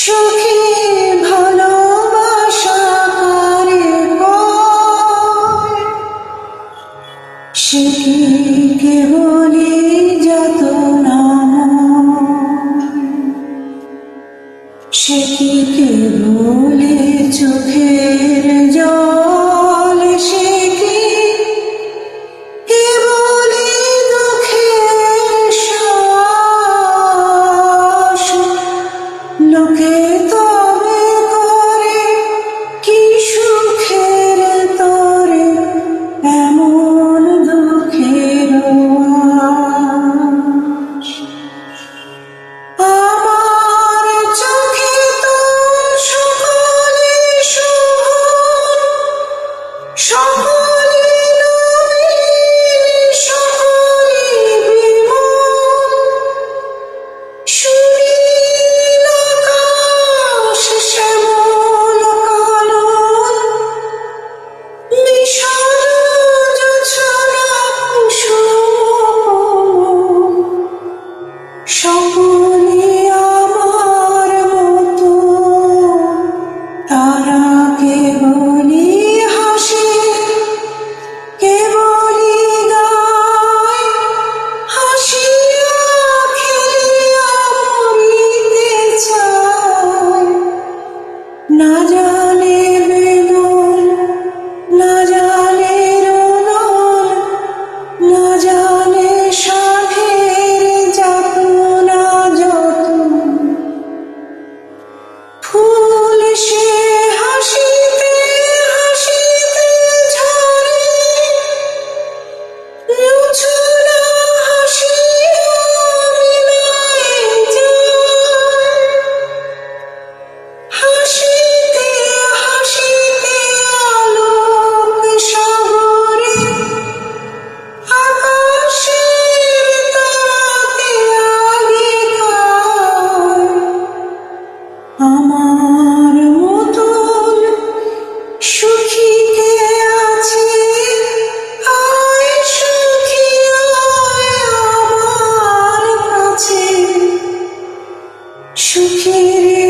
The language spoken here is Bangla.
সুখী ভালোবাসা করে সে কি কেবলই 守护 Shri